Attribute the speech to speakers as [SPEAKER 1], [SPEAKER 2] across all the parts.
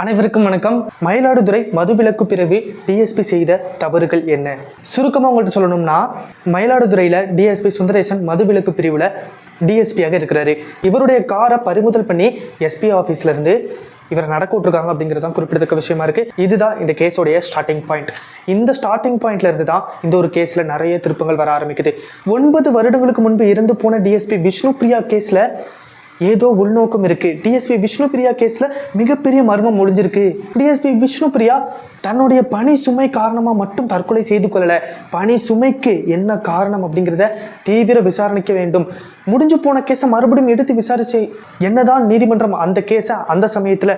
[SPEAKER 1] அனைவருக்கும் வணக்கம் மயிலாடுதுறை மதுவிலக்கு பிரிவு டிஎஸ்பி செய்த தவறுகள் என்ன சுருக்கமாக உங்கள்கிட்ட சொல்லணும்னா மயிலாடுதுறையில் டிஎஸ்பி சுந்தரேசன் மதுவிலக்கு பிரிவில் டிஎஸ்பியாக இருக்கிறாரு இவருடைய காரை பறிமுதல் பண்ணி எஸ்பி ஆஃபீஸ்லேருந்து இவரை நடக்க விட்டுருக்காங்க அப்படிங்கிறது தான் குறிப்பிடத்தக்க விஷயமா இருக்குது இதுதான் இந்த கேஸோடைய ஸ்டார்டிங் பாயிண்ட் இந்த ஸ்டார்டிங் பாயிண்ட்லேருந்து தான் இந்த ஒரு கேஸில் நிறைய திருப்பங்கள் வர ஆரம்பிக்குது ஒன்பது வருடங்களுக்கு முன்பு இறந்து போன டிஎஸ்பி விஷ்ணு பிரியா கேஸில் ஏதோ உள்நோக்கம் இருக்குது டிஎஸ்பி விஷ்ணுபிரியா கேஸில் மிகப்பெரிய மர்மம் முடிஞ்சிருக்கு டிஎஸ்பி விஷ்ணுபிரியா தன்னுடைய பணி சுமை காரணமாக மட்டும் தற்கொலை செய்து கொள்ளலை பணி சுமைக்கு என்ன காரணம் அப்படிங்கிறத தீவிர விசாரணைக்க வேண்டும் முடிஞ்சு போன கேஸை மறுபடியும் எடுத்து விசாரித்து என்னதான் நீதிமன்றம் அந்த கேஸை அந்த சமயத்தில்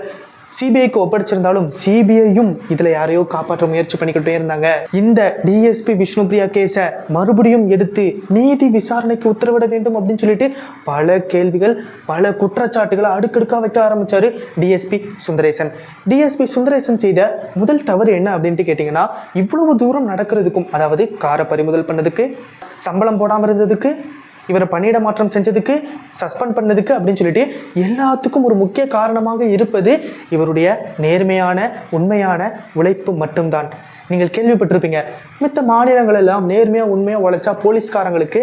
[SPEAKER 1] சிபிஐக்கு ஒப்படைச்சிருந்தாலும் சிபிஐயும் இதில் யாரையோ காப்பாற்ற முயற்சி பண்ணிக்கிட்டே இருந்தாங்க இந்த டிஎஸ்பி விஷ்ணு பிரியா கேஸை மறுபடியும் எடுத்து நீதி விசாரணைக்கு உத்தரவிட வேண்டும் அப்படின்னு சொல்லிட்டு பல கேள்விகள் பல குற்றச்சாட்டுகளை அடுக்கடுக்காக வைக்க ஆரம்பித்தார் டிஎஸ்பி சுந்தரேசன் டிஎஸ்பி சுந்தரேசன் செய்த முதல் தவறு என்ன அப்படின்ட்டு கேட்டிங்கன்னா இவ்வளவு தூரம் நடக்கிறதுக்கும் அதாவது காரை பறிமுதல் பண்ணதுக்கு சம்பளம் போடாமல் இருந்ததுக்கு இவரை பணியிட மாற்றம் செஞ்சதுக்கு சஸ்பெண்ட் பண்ணதுக்கு அப்படின்னு சொல்லிட்டு எல்லாத்துக்கும் ஒரு முக்கிய காரணமாக இருப்பது இவருடைய நேர்மையான உண்மையான உழைப்பு மட்டும்தான் நீங்கள் கேள்விப்பட்டிருப்பீங்க மித்த மாநிலங்கள் எல்லாம் நேர்மையாக உண்மையாக உழைச்சா போலீஸ்காரங்களுக்கு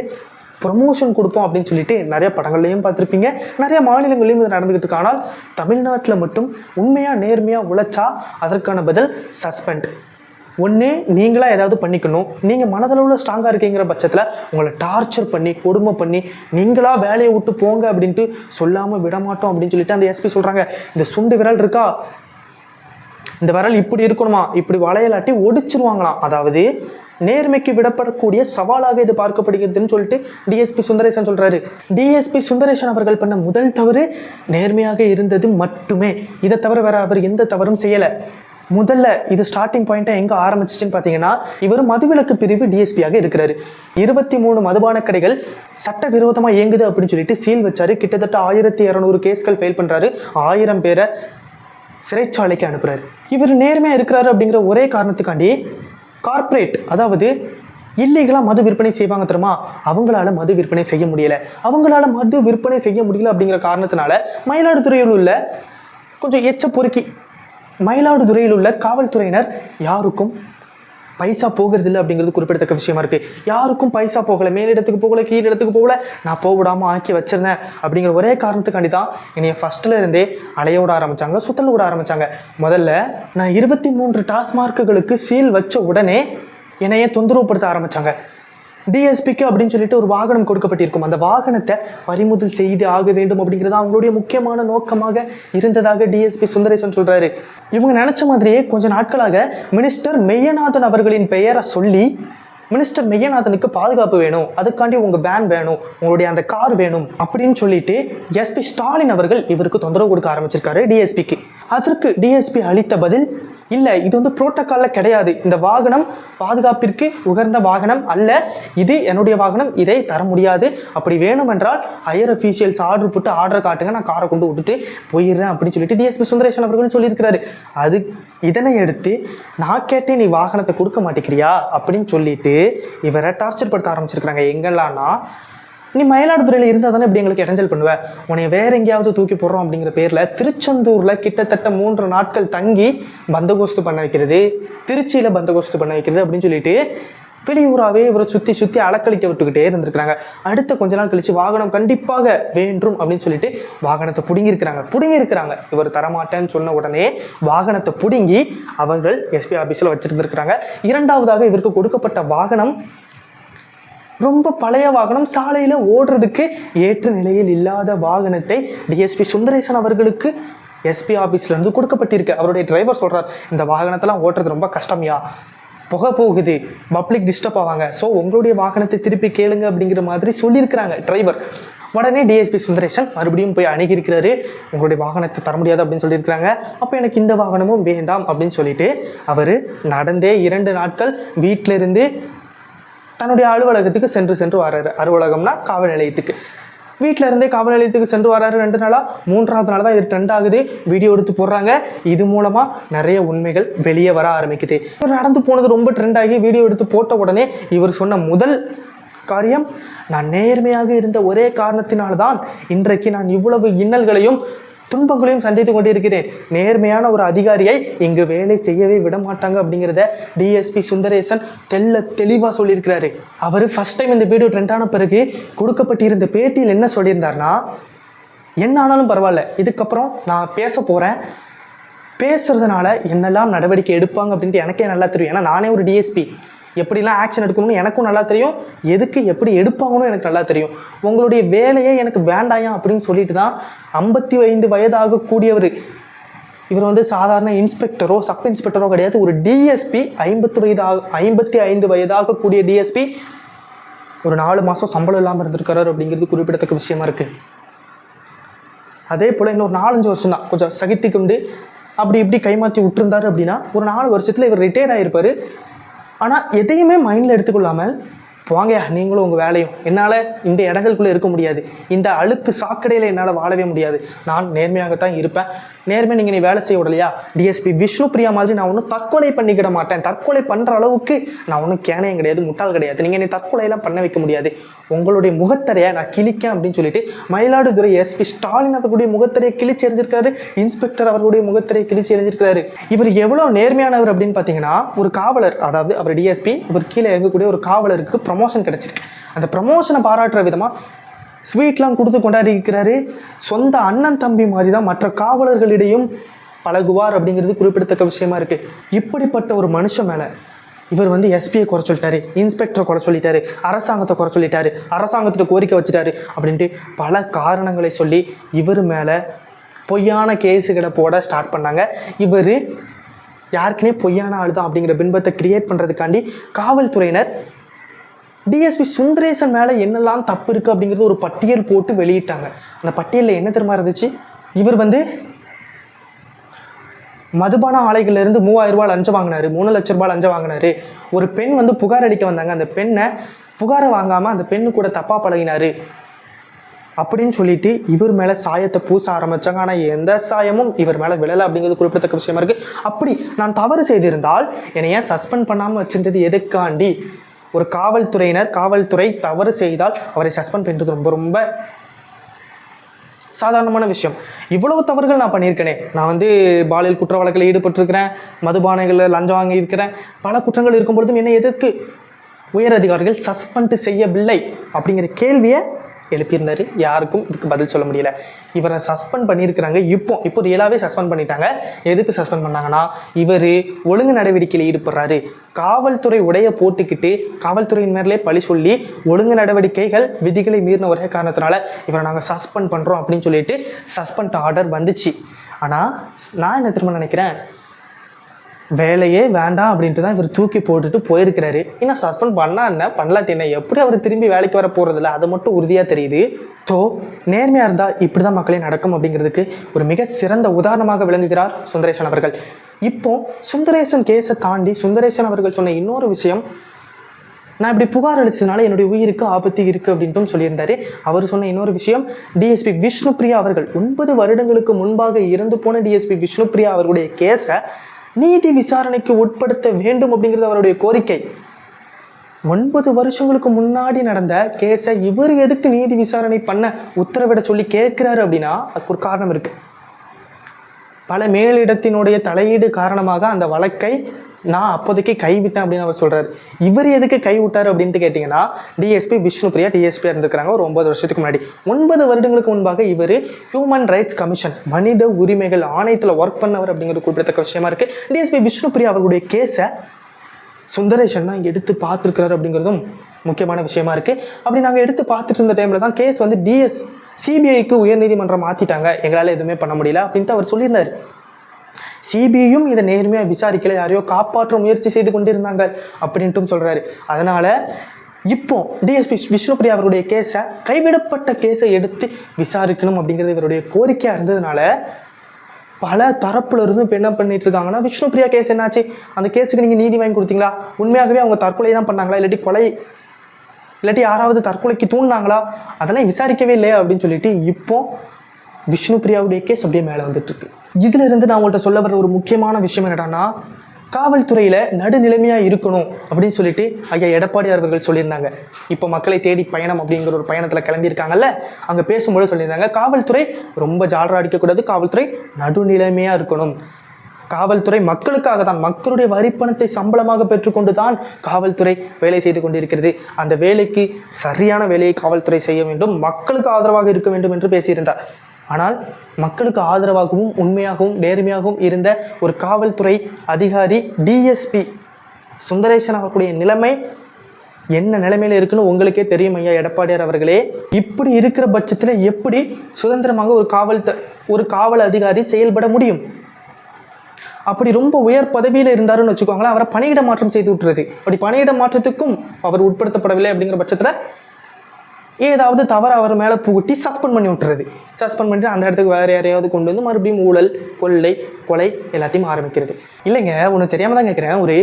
[SPEAKER 1] ப்ரொமோஷன் கொடுப்போம் அப்படின்னு சொல்லிட்டு நிறைய படங்கள்லையும் பார்த்துருப்பீங்க நிறைய மாநிலங்களையும் இது நடந்துகிட்டு இருக்கு ஆனால் தமிழ்நாட்டில் மட்டும் உண்மையாக நேர்மையாக உழைச்சா அதற்கான பதில் சஸ்பெண்ட் ஒன்று நீங்களாக ஏதாவது பண்ணிக்கணும் நீங்கள் மனதளவில் ஸ்ட்ராங்காக இருக்கீங்கிற பட்சத்தில் உங்களை டார்ச்சர் பண்ணி கொடுமை பண்ணி நீங்களாக வேலையை விட்டு போங்க அப்படின்ட்டு சொல்லாமல் விடமாட்டோம் அப்படின்னு சொல்லிட்டு அந்த எஸ்பி சொல்கிறாங்க இந்த சுண்டு விரல் இருக்கா இந்த விரல் இப்படி இருக்கணுமா இப்படி வளையலாட்டி ஒடிச்சிருவாங்களாம் அதாவது நேர்மைக்கு விடப்படக்கூடிய சவாலாக இது பார்க்கப்படுகிறதுன்னு சொல்லிட்டு டிஎஸ்பி சுந்தரேசன் சொல்கிறாரு டிஎஸ்பி சுந்தரேசன் அவர்கள் பண்ண முதல் தவறு நேர்மையாக இருந்தது மட்டுமே இதை தவிர வேற அவர் எந்த தவறும் செய்யலை முதல்ல இது ஸ்டார்டிங் பாயிண்ட்டை எங்கே ஆரம்பிச்சிச்சுன்னு பார்த்தீங்கன்னா இவர் மதுவிலக்கு பிரிவு டிஎஸ்பியாக இருக்கிறாரு இருபத்தி மூணு மதுபான கடைகள் சட்டவிரோதமாக இயங்குது அப்படின்னு சொல்லிட்டு சீல் வச்சாரு கிட்டத்தட்ட ஆயிரத்தி இரநூறு கேஸ்கள் ஃபெயில் பண்ணுறாரு ஆயிரம் பேரை சிறைச்சாலைக்கு அனுப்புகிறாரு இவர் நேர்மையாக இருக்கிறாரு அப்படிங்கிற ஒரே காரணத்துக்காண்டி கார்ப்பரேட் அதாவது இல்லீகலாக மது விற்பனை செய்வாங்க தெரியுமா அவங்களால மது விற்பனை செய்ய முடியலை அவங்களால மது விற்பனை செய்ய முடியல அப்படிங்கிற காரணத்தினால மயிலாடுதுறையில் உள்ள கொஞ்சம் எச்ச பொறுக்கி மயிலாடுதுறையில் உள்ள காவல்துறையினர் யாருக்கும் பைசா போகிறது இல்லை அப்படிங்கிறது குறிப்பிடத்தக்க விஷயமா இருக்குது யாருக்கும் பைசா போகலை மேலிடத்துக்கு போகல கீழ இடத்துக்கு போகல நான் போகவிடாமல் ஆக்கி வச்சிருந்தேன் அப்படிங்கிற ஒரே காரணத்துக்காண்டி தான் என்னைய ஃபஸ்ட்டில் இருந்தே அலைய விட ஆரம்பித்தாங்க சுத்தல் விட ஆரம்பித்தாங்க முதல்ல நான் இருபத்தி மூன்று டாஸ்மார்க்குகளுக்கு சீல் வச்ச உடனே என்னைய தொந்தரவுப்படுத்த ஆரம்பித்தாங்க டிஎஸ்பிக்கு அப்படின்னு சொல்லிட்டு ஒரு வாகனம் கொடுக்கப்பட்டிருக்கும் அந்த வாகனத்தை பறிமுதல் செய்து ஆக வேண்டும் அப்படிங்கிறது அவங்களுடைய முக்கியமான நோக்கமாக இருந்ததாக டிஎஸ்பி சுந்தரேசன் சொல்றாரு இவங்க நினைச்ச மாதிரியே கொஞ்ச நாட்களாக மினிஸ்டர் மெய்யநாதன் அவர்களின் பெயரை சொல்லி மினிஸ்டர் மெய்யநாதனுக்கு பாதுகாப்பு வேணும் அதுக்காண்டி உங்கள் வேன் வேணும் உங்களுடைய அந்த கார் வேணும் அப்படின்னு சொல்லிட்டு எஸ்பி ஸ்டாலின் அவர்கள் இவருக்கு தொந்தரவு கொடுக்க ஆரம்பிச்சிருக்காரு டிஎஸ்பிக்கு அதற்கு டிஎஸ்பி அளித்த பதில் இல்லை இது வந்து புரோட்டோக்காலில் கிடையாது இந்த வாகனம் பாதுகாப்பிற்கு உகர்ந்த வாகனம் அல்ல இது என்னுடைய வாகனம் இதை தர முடியாது அப்படி வேணுமென்றால் ஹையர் அஃபீஷியல்ஸ் ஆர்டர் போட்டு ஆர்டர் காட்டுங்க நான் காரை கொண்டு விட்டுட்டு போயிடுறேன் அப்படின்னு சொல்லிட்டு டிஎஸ்பி சுந்தரேசன் அவர்கள் சொல்லியிருக்கிறாரு அது இதனை எடுத்து நான் கேட்டேன் நீ வாகனத்தை கொடுக்க மாட்டேங்கிறியா அப்படின்னு சொல்லிட்டு இவரை டார்ச்சர் படுத்த ஆரம்பிச்சிருக்கிறாங்க எங்கெல்லாம்னா நீ மயிலாடுதுறையில் இருந்தால் தானே இப்படி எங்களுக்கு இடைஞ்சல் பண்ணுவேன் உன்னை வேறு எங்கேயாவது தூக்கி போடுறோம் அப்படிங்கிற பேரில் திருச்செந்தூரில் கிட்டத்தட்ட மூன்று நாட்கள் தங்கி பந்தகோஸ்து பண்ண வைக்கிறது திருச்சியில் பந்தகோஸ்து பண்ண வைக்கிறது அப்படின்னு சொல்லிட்டு வெளியூராகவே இவரை சுற்றி சுற்றி அலக்கழிக்க விட்டுக்கிட்டே இருந்திருக்கிறாங்க அடுத்த கொஞ்ச நாள் கழித்து வாகனம் கண்டிப்பாக வேண்டும் அப்படின்னு சொல்லிட்டு வாகனத்தை பிடுங்கியிருக்கிறாங்க பிடுங்கியிருக்கிறாங்க இவர் தரமாட்டேன்னு சொன்ன உடனே வாகனத்தை பிடுங்கி அவர்கள் எஸ்பி ஆஃபீஸில் வச்சுருந்துருக்கிறாங்க இரண்டாவதாக இவருக்கு கொடுக்கப்பட்ட வாகனம் ரொம்ப பழைய வாகனம் சாலையில் ஓடுறதுக்கு ஏற்ற நிலையில் இல்லாத வாகனத்தை டிஎஸ்பி சுந்தரேசன் அவர்களுக்கு எஸ்பி ஆஃபீஸ்லேருந்து கொடுக்கப்பட்டிருக்கு அவருடைய டிரைவர் சொல்கிறார் இந்த வாகனத்தெல்லாம் ஓட்டுறது ரொம்ப கஷ்டம்யா புகை போகுது பப்ளிக் டிஸ்டர்ப் ஆவாங்க ஸோ உங்களுடைய வாகனத்தை திருப்பி கேளுங்க அப்படிங்கிற மாதிரி சொல்லியிருக்கிறாங்க டிரைவர் உடனே டிஎஸ்பி சுந்தரேசன் மறுபடியும் போய் அணுகியிருக்கிறாரு உங்களுடைய வாகனத்தை தர முடியாது அப்படின்னு சொல்லியிருக்கிறாங்க அப்போ எனக்கு இந்த வாகனமும் வேண்டாம் அப்படின்னு சொல்லிட்டு அவர் நடந்தே இரண்டு நாட்கள் வீட்டிலிருந்து தன்னுடைய அலுவலகத்துக்கு சென்று சென்று வர்றாரு அலுவலகம்னா காவல் நிலையத்துக்கு வீட்டில் இருந்தே காவல் நிலையத்துக்கு சென்று வராரு ரெண்டு நாளாக மூன்றாவது நாள் தான் இது ட்ரெண்ட் ஆகுது வீடியோ எடுத்து போடுறாங்க இது மூலமாக நிறைய உண்மைகள் வெளியே வர ஆரம்பிக்குது இவர் நடந்து போனது ரொம்ப ட்ரெண்ட் ஆகி வீடியோ எடுத்து போட்ட உடனே இவர் சொன்ன முதல் காரியம் நான் நேர்மையாக இருந்த ஒரே காரணத்தினால்தான் இன்றைக்கு நான் இவ்வளவு இன்னல்களையும் துன்பங்களையும் சந்தித்து கொண்டிருக்கிறேன் நேர்மையான ஒரு அதிகாரியை இங்கு வேலை செய்யவே விட மாட்டாங்க அப்படிங்கிறத டிஎஸ்பி சுந்தரேசன் தெல்ல தெளிவாக சொல்லியிருக்கிறாரு அவர் ஃபஸ்ட் டைம் இந்த வீடியோ ட்ரெண்டான பிறகு கொடுக்கப்பட்டிருந்த பேட்டியில் என்ன சொல்லியிருந்தார்னா என்ன ஆனாலும் பரவாயில்ல இதுக்கப்புறம் நான் பேச போகிறேன் பேசுறதுனால என்னெல்லாம் நடவடிக்கை எடுப்பாங்க அப்படின்ட்டு எனக்கே நல்லா தெரியும் ஏன்னா நானே ஒரு டிஎஸ்பி எப்படிலாம் ஆக்ஷன் எடுக்கணும்னு எனக்கும் நல்லா தெரியும் எதுக்கு எப்படி எடுப்பாங்கன்னு எனக்கு நல்லா தெரியும் உங்களுடைய வேலையே எனக்கு வேண்டாயா அப்படின்னு சொல்லிட்டு தான் ஐம்பத்தி ஐந்து வயதாகக்கூடியவர் இவர் வந்து சாதாரண இன்ஸ்பெக்டரோ சப் இன்ஸ்பெக்டரோ கிடையாது ஒரு டிஎஸ்பி ஐம்பத்து வயதாக ஐம்பத்தி ஐந்து வயதாக கூடிய டிஎஸ்பி ஒரு நாலு மாதம் சம்பளம் இல்லாமல் இருந்திருக்கிறார் அப்படிங்கிறது குறிப்பிடத்தக்க விஷயமா இருக்குது அதே போல் இன்னொரு நாலஞ்சு வருஷம் தான் கொஞ்சம் கொண்டு அப்படி இப்படி கைமாற்றி விட்டுருந்தார் அப்படின்னா ஒரு நாலு வருஷத்தில் இவர் ரிட்டையர் ஆகிருப்பார் ஆனால் எதையுமே மைண்டில் எடுத்துக்கொள்ளாமல் வாங்கயா நீங்களும் உங்கள் வேலையும் என்னால் இந்த இடங்களுக்குள்ளே இருக்க முடியாது இந்த அழுக்கு சாக்கடையில் என்னால் வாழவே முடியாது நான் நேர்மையாகத்தான் இருப்பேன் நேர்மையாக நீங்கள் நீ வேலை செய்ய விடலையா டிஎஸ்பி விஷ்ணு பிரியா மாதிரி நான் ஒன்றும் தற்கொலை பண்ணிக்கிட மாட்டேன் தற்கொலை பண்ணுற அளவுக்கு நான் ஒன்றும் கேனையும் கிடையாது முட்டால் கிடையாது நீங்கள் நீ தற்கொலையெல்லாம் பண்ண வைக்க முடியாது உங்களுடைய முகத்தரையை நான் கிழிக்கேன் அப்படின்னு சொல்லிட்டு மயிலாடுதுறை எஸ்பி ஸ்டாலின் அவர்களுடைய முகத்தரையை கிழிச்சு எறிஞ்சிருக்காரு இன்ஸ்பெக்டர் அவர்களுடைய முகத்தரையை கிழிச்சு எறிஞ்சிருக்காரு இவர் எவ்வளோ நேர்மையானவர் அப்படின்னு பார்த்தீங்கன்னா ஒரு காவலர் அதாவது அவர் டிஎஸ்பி இவர் கீழே இறங்கக்கூடிய ஒரு காவலருக்கு ப்ரமோஷன் கிடச்சிருக்கு அந்த ப்ரமோஷனை பாராட்டுற விதமாக ஸ்வீட்லாம் கொடுத்து கொண்டாடிக்கிறாரு சொந்த அண்ணன் தம்பி மாதிரி தான் மற்ற காவலர்களிடையும் பழகுவார் அப்படிங்கிறது குறிப்பிடத்தக்க விஷயமா இருக்குது இப்படிப்பட்ட ஒரு மனுஷன் மேலே இவர் வந்து எஸ்பியை குறை சொல்லிட்டாரு இன்ஸ்பெக்டரை குறை சொல்லிட்டாரு அரசாங்கத்தை குறை சொல்லிட்டாரு அரசாங்கத்திட்ட கோரிக்கை வச்சுட்டாரு அப்படின்ட்டு பல காரணங்களை சொல்லி இவர் மேலே பொய்யான கேஸுகளை போட ஸ்டார்ட் பண்ணாங்க இவர் யாருக்குனே பொய்யான ஆள் தான் அப்படிங்கிற பின்பத்தை கிரியேட் பண்ணுறதுக்காண்டி காவல்துறையினர் டிஎஸ்பி சுந்தரேசன் மேலே என்னெல்லாம் தப்பு இருக்குது அப்படிங்கிறது ஒரு பட்டியல் போட்டு வெளியிட்டாங்க அந்த பட்டியலில் என்ன தெரியுமா இருந்துச்சு இவர் வந்து மதுபான ஆலைகள்லேருந்து மூவாயிரம் ரூபாய் லஞ்சம் வாங்கினார் மூணு லட்ச ரூபாய் லஞ்சம் வாங்கினாரு ஒரு பெண் வந்து புகார் அடிக்க வந்தாங்க அந்த பெண்ணை புகாரை வாங்காமல் அந்த பெண்ணு கூட தப்பாக பழகினார் அப்படின்னு சொல்லிட்டு இவர் மேலே சாயத்தை பூச ஆரம்பித்தாங்க ஆனால் எந்த சாயமும் இவர் மேலே விழலை அப்படிங்கிறது குறிப்பிடத்தக்க விஷயமா இருக்குது அப்படி நான் தவறு செய்திருந்தால் என்னை ஏன் சஸ்பெண்ட் பண்ணாமல் வச்சிருந்தது எதுக்காண்டி ஒரு காவல்துறையினர் காவல்துறை தவறு செய்தால் அவரை சஸ்பெண்ட் பண்ணுறது ரொம்ப ரொம்ப சாதாரணமான விஷயம் இவ்வளவு தவறுகள் நான் பண்ணியிருக்கேனே நான் வந்து பாலியல் குற்ற வழக்கில் ஈடுபட்டிருக்கிறேன் மதுபானைகளில் லஞ்சம் வாங்கியிருக்கிறேன் பல குற்றங்கள் இருக்கும் பொழுதும் என்னை எதற்கு உயர் அதிகாரிகள் சஸ்பெண்ட் செய்யவில்லை அப்படிங்கிற கேள்வியை எழுப்பியிருந்தார் யாருக்கும் இதுக்கு பதில் சொல்ல முடியல இவரை சஸ்பெண்ட் பண்ணியிருக்கிறாங்க இப்போ இப்போ ரியலாகவே சஸ்பெண்ட் பண்ணிட்டாங்க எதுக்கு சஸ்பெண்ட் பண்ணாங்கன்னா இவர் ஒழுங்கு நடவடிக்கையில் ஈடுபடுறாரு காவல்துறை உடைய போட்டுக்கிட்டு காவல்துறையின் மேலே பழி சொல்லி ஒழுங்கு நடவடிக்கைகள் விதிகளை மீறின ஒரே காரணத்தினால இவரை நாங்கள் சஸ்பெண்ட் பண்ணுறோம் அப்படின்னு சொல்லிட்டு சஸ்பெண்ட் ஆர்டர் வந்துச்சு ஆனால் நான் என்ன திரும்ப நினைக்கிறேன் வேலையே வேண்டாம் அப்படின்ட்டு தான் இவர் தூக்கி போட்டுட்டு போயிருக்கிறாரு இன்னும் சஸ்பெண்ட் பண்ணா என்ன பண்ணலாட்டி என்ன எப்படி அவர் திரும்பி வேலைக்கு வர போகிறதில்ல அது மட்டும் உறுதியாக தெரியுது ஸோ நேர்மையாக இருந்தால் இப்படி தான் மக்களே நடக்கும் அப்படிங்கிறதுக்கு ஒரு மிக சிறந்த உதாரணமாக விளங்குகிறார் சுந்தரேசன் அவர்கள் இப்போ சுந்தரேசன் கேஸை தாண்டி சுந்தரேசன் அவர்கள் சொன்ன இன்னொரு விஷயம் நான் இப்படி புகார் அளிச்சதுனால என்னுடைய உயிருக்கு ஆபத்து இருக்குது அப்படின்ட்டும் சொல்லியிருந்தாரு அவர் சொன்ன இன்னொரு விஷயம் டிஎஸ்பி விஷ்ணுபிரியா அவர்கள் ஒன்பது வருடங்களுக்கு முன்பாக இறந்து போன டிஎஸ்பி விஷ்ணுபிரியா அவர்களுடைய கேஸை நீதி விசாரணைக்கு உட்படுத்த வேண்டும் அப்படிங்கிறது அவருடைய கோரிக்கை ஒன்பது வருஷங்களுக்கு முன்னாடி நடந்த கேஸை இவர் எதுக்கு நீதி விசாரணை பண்ண உத்தரவிட சொல்லி கேட்குறாரு அப்படின்னா அதுக்கு ஒரு காரணம் இருக்குது பல மேலிடத்தினுடைய தலையீடு காரணமாக அந்த வழக்கை நான் அப்போதைக்கு கைவிட்டேன் அப்படின்னு அவர் சொல்கிறார் இவர் எதுக்கு விட்டார் அப்படின்ட்டு கேட்டிங்கன்னா டிஎஸ்பி விஷ்ணுபிரியா டிஎஸ்பியாக இருந்திருக்கிறாங்க ஒரு ஒன்பது வருஷத்துக்கு முன்னாடி ஒன்பது வருடங்களுக்கு முன்பாக இவர் ஹியூமன் ரைட்ஸ் கமிஷன் மனித உரிமைகள் ஆணையத்தில் ஒர்க் பண்ணவர் அப்படிங்கிறது குறிப்பிடத்தக்க விஷயமா இருக்குது டிஎஸ்பி விஷ்ணுபிரியா அவர்களுடைய கேஸை சுந்தரேஷன் தான் எடுத்து பார்த்துருக்கிறார் அப்படிங்கிறதும் முக்கியமான விஷயமா இருக்குது அப்படி நாங்கள் எடுத்து பார்த்துட்டு இருந்த டைமில் தான் கேஸ் வந்து டிஎஸ் சிபிஐக்கு உயர்நீதிமன்றம் மாற்றிட்டாங்க எங்களால் எதுவுமே பண்ண முடியல அப்படின்ட்டு அவர் சொல்லியிருந்தார் சிபிஐயும் இதை நேர்மையாக விசாரிக்கல யாரையோ காப்பாற்ற முயற்சி செய்து கொண்டிருந்தாங்க அப்படின்ட்டும் சொல்கிறாரு அதனால் இப்போ டிஎஸ்பி விஷ்ணுபிரியா அவருடைய கேஸை கைவிடப்பட்ட கேஸை எடுத்து விசாரிக்கணும் அப்படிங்கிறது இவருடைய கோரிக்கையாக இருந்ததுனால பல தரப்புல இருந்தும் இப்போ என்ன பண்ணிட்டு இருக்காங்கன்னா விஷ்ணுபிரியா கேஸ் என்னாச்சு அந்த கேஸுக்கு நீங்கள் நீதி வாங்கி கொடுத்தீங்களா உண்மையாகவே அவங்க தற்கொலை தான் பண்ணாங்களா இல்லாட்டி கொலை இல்லாட்டி யாராவது தற்கொலைக்கு தூண்டினாங்களா அதெல்லாம் விசாரிக்கவே இல்லையா அப்படின்னு சொல்லிட்டு இப்போ பிரியாவுடைய கேஸ் அப்படியே மேலே வந்துட்டு இருக்கு இதுல இருந்து நான் உங்கள்கிட்ட சொல்ல வர ஒரு முக்கியமான விஷயம் என்னடான்னா காவல்துறையில் நடுநிலைமையாக இருக்கணும் அப்படின்னு சொல்லிட்டு ஐயா எடப்பாடியார் அவர்கள் சொல்லியிருந்தாங்க இப்போ மக்களை தேடி பயணம் அப்படிங்கிற ஒரு பயணத்தில் கிளம்பியிருக்காங்கல்ல அங்கே பேசும்போது சொல்லியிருந்தாங்க காவல்துறை ரொம்ப ஜாலரா அடிக்கக்கூடாது காவல்துறை நடுநிலைமையாக இருக்கணும் காவல்துறை மக்களுக்காக தான் மக்களுடைய வரிப்பணத்தை சம்பளமாக பெற்றுக்கொண்டு தான் காவல்துறை வேலை செய்து கொண்டிருக்கிறது அந்த வேலைக்கு சரியான வேலையை காவல்துறை செய்ய வேண்டும் மக்களுக்கு ஆதரவாக இருக்க வேண்டும் என்று பேசியிருந்தார் ஆனால் மக்களுக்கு ஆதரவாகவும் உண்மையாகவும் நேர்மையாகவும் இருந்த ஒரு காவல்துறை அதிகாரி டிஎஸ்பி சுந்தரேசன் ஆகக்கூடிய நிலைமை என்ன நிலைமையில் இருக்குன்னு உங்களுக்கே தெரியும் ஐயா எடப்பாடியார் அவர்களே இப்படி இருக்கிற பட்சத்தில் எப்படி சுதந்திரமாக ஒரு காவல் ஒரு காவல் அதிகாரி செயல்பட முடியும் அப்படி ரொம்ப உயர் பதவியில் இருந்தாருன்னு வச்சுக்கோங்களேன் அவரை பணியிட மாற்றம் செய்து விட்டுறது அப்படி பணியிட மாற்றத்துக்கும் அவர் உட்படுத்தப்படவில்லை அப்படிங்கிற பட்சத்தில் ஏதாவது தவறு அவர் மேலே புகுட்டி சஸ்பெண்ட் பண்ணி விட்டுறது சஸ்பெண்ட் பண்ணிட்டு அந்த இடத்துக்கு வேறு யாரையாவது கொண்டு வந்து மறுபடியும் ஊழல் கொள்ளை கொலை எல்லாத்தையும் ஆரம்பிக்கிறது இல்லைங்க ஒன்று தெரியாமல் தான் கேட்குறேன் ஒரு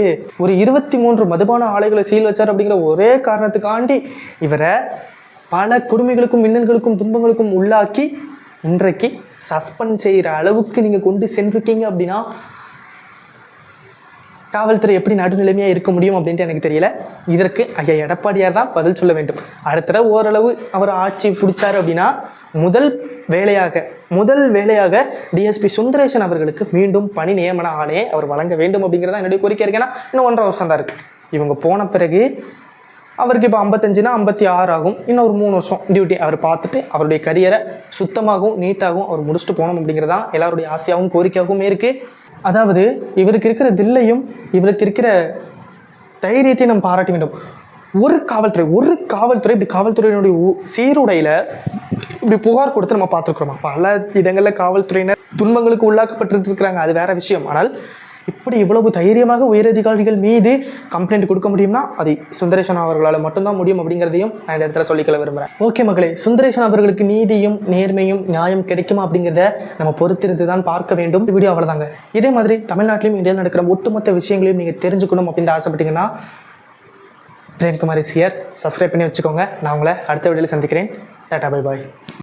[SPEAKER 1] ஒரு இருபத்தி மூன்று மதுபான ஆலைகளை சீல் வச்சார் அப்படிங்கிற ஒரே காரணத்துக்காண்டி இவரை பல கொடுமைகளுக்கும் மின்னல்களுக்கும் துன்பங்களுக்கும் உள்ளாக்கி இன்றைக்கு சஸ்பெண்ட் செய்கிற அளவுக்கு நீங்கள் கொண்டு சென்றிருக்கீங்க அப்படின்னா காவல்துறை எப்படி நடுநிலைமையாக இருக்க முடியும் அப்படின்ட்டு எனக்கு தெரியல இதற்கு ஐயா எடப்பாடியார் தான் பதில் சொல்ல வேண்டும் அடுத்த ஓரளவு அவர் ஆட்சி பிடிச்சார் அப்படின்னா முதல் வேலையாக முதல் வேலையாக டிஎஸ்பி சுந்தரேசன் அவர்களுக்கு மீண்டும் பணி நியமன ஆணையை அவர் வழங்க வேண்டும் அப்படிங்கிறதா என்னுடைய கோரிக்கை இருக்கேன்னா இன்னும் ஒன்றரை வருஷம் தான் இருக்குது இவங்க போன பிறகு அவருக்கு இப்போ ஐம்பத்தஞ்சுனா ஐம்பத்தி ஆறு ஆகும் இன்னும் ஒரு மூணு வருஷம் டியூட்டி அவர் பார்த்துட்டு அவருடைய கரியரை சுத்தமாகவும் நீட்டாகவும் அவர் முடிச்சுட்டு போகணும் அப்படிங்கிறதான் எல்லாருடைய ஆசையாகவும் கோரிக்கையாகவும் இருக்குது அதாவது இவருக்கு இருக்கிற தில்லையும் இவருக்கு இருக்கிற தைரியத்தையும் நம்ம பாராட்ட வேண்டும் ஒரு காவல்துறை ஒரு காவல்துறை இப்படி காவல்துறையினுடைய சீருடையில் இப்படி புகார் கொடுத்து நம்ம பார்த்துருக்குறோம் பல இடங்களில் காவல்துறையினர் துன்பங்களுக்கு உள்ளாக்கப்பட்டு இருக்கிறாங்க அது வேற விஷயம் ஆனால் இப்படி இவ்வளவு தைரியமாக உயரதிகாரிகள் மீது கம்ப்ளைண்ட் கொடுக்க முடியும்னா அது சுந்தரேஷன் அவர்களால் மட்டும்தான் முடியும் அப்படிங்கிறதையும் நான் இந்த இடத்துல சொல்லிக்கொள்ள விரும்புகிறேன் ஓகே மகளே சுந்தரேஷன் அவர்களுக்கு நீதியும் நேர்மையும் நியாயம் கிடைக்குமா அப்படிங்கிறத நம்ம பொறுத்திருந்து தான் பார்க்க வேண்டும் வீடியோ அவ்வளோதாங்க இதே மாதிரி தமிழ்நாட்டிலும் இந்தியாவில் நடக்கிற ஒட்டுமொத்த விஷயங்களையும் நீங்கள் தெரிஞ்சுக்கணும் அப்படின்னு ஆசைப்பட்டீங்கன்னா பிரேம்குமாரி சியர் சப்ஸ்கிரைப் பண்ணி வச்சுக்கோங்க நான் உங்களை அடுத்த வீடியோவில் சந்திக்கிறேன் டாட்டா பை பாய்